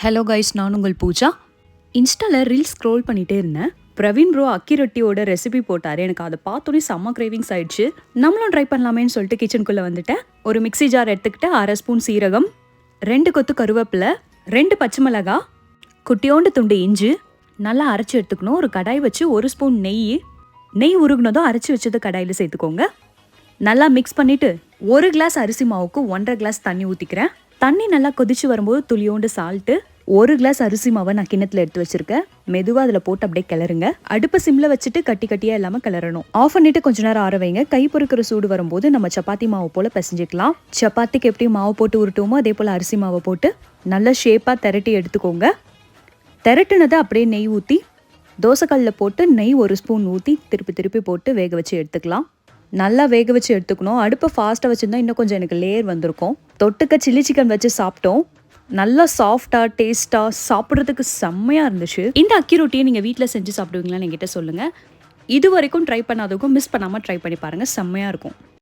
Hello guys நான் உங்கள் பூஜா. இன்ஸ்டாவில் ரீல்ஸ் ஸ்க்ரோல் பண்ணிகிட்டே இருந்தேன். பிரவீன் ப்ரோ அக்கி ரொட்டியோட ரெசிபி போட்டார். எனக்கு அதை பார்த்தோன்னே செம்ம கிரேவிங்ஸ் ஆயிடுச்சு. நம்மளும் ட்ரை பண்ணலாமேன்னு சொல்லிட்டு கிச்சனுக்குள்ளே வந்துட்டேன். ஒரு மிக்ஸி ஜார் எடுத்துக்கிட்டு அரை ஸ்பூன் சீரகம் ரெண்டு கொத்து கருவேப்பிலை ரெண்டு பச்சை மிளகா குட்டியோண்டு துண்டு இஞ்சி நல்லா அரைச்சி எடுத்துக்கணும். ஒரு கடாய் வச்சு ஒரு ஸ்பூன் நெய். நெய் உருகுனதும் அரைச்சி வச்சது கடாயில் சேர்த்துக்கோங்க. நல்லா மிக்ஸ் பண்ணிவிட்டு ஒரு கிளாஸ் அரிசி மாவுக்கு ஒன்றரை கிளாஸ் தண்ணி ஊற்றிக்கிறேன் தண்ணி நல்லா கொதிச்சு வரும்போது துளியோண்டு சால்ட்டு ஒரு கிளாஸ் அரிசி மாவை நான் கிண்ணத்தில் எடுத்து வச்சிருக்கேன். மெதுவாக அதில் போட்டு அப்படியே கிளறுங்க. அடுப்பை சிம்ல வச்சுட்டு கட்டி கட்டியாக இல்லாமல் கிளறணும். ஆஃப் பண்ணிட்டு கொஞ்ச நேரம் ஆற வைங்க. கை பொறுக்கிற சூடு வரும்போது நம்ம சப்பாத்தி மாவு போல பிசைஞ்சிக்கலாம். சப்பாத்திக்கு எப்படி மாவு போட்டு உருட்டுவோமோ அதே போல் அரிசி மாவை போட்டு நல்லா ஷேப்பாக திரட்டி எடுத்துக்கோங்க. திரட்டுனதை அப்படியே நெய் ஊற்றி தோசைக்கல்லில் போட்டு நெய் ஒரு ஸ்பூன் ஊற்றி திருப்பி திருப்பி போட்டு வேக வச்சு எடுத்துக்கலாம். நல்லா வேக வச்சு எடுத்துக்கணும். அடுப்பை ஃபாஸ்ட்டாக வச்சுருந்தா இன்னும் கொஞ்சம் எனக்கு லேயர் வந்திருக்கும். தொட்டுக்க சில்லி சிக்கன் வச்சு சாப்பிட்டோம். நல்லா சாஃப்டாக டேஸ்ட்டாக சாப்பிட்றதுக்கு செம்மையாக இருந்துச்சு. இந்த அக்கி ரொட்டியை நீங்கள் வீட்டில் செஞ்சு சாப்பிடுவீங்களான்னு என்கிட்ட சொல்லுங்கள் இது வரைக்கும் ட்ரை பண்ணாதவங்க மிஸ் பண்ணாமல் ட்ரை பண்ணி பாருங்கள் செம்மையாக இருக்கும்.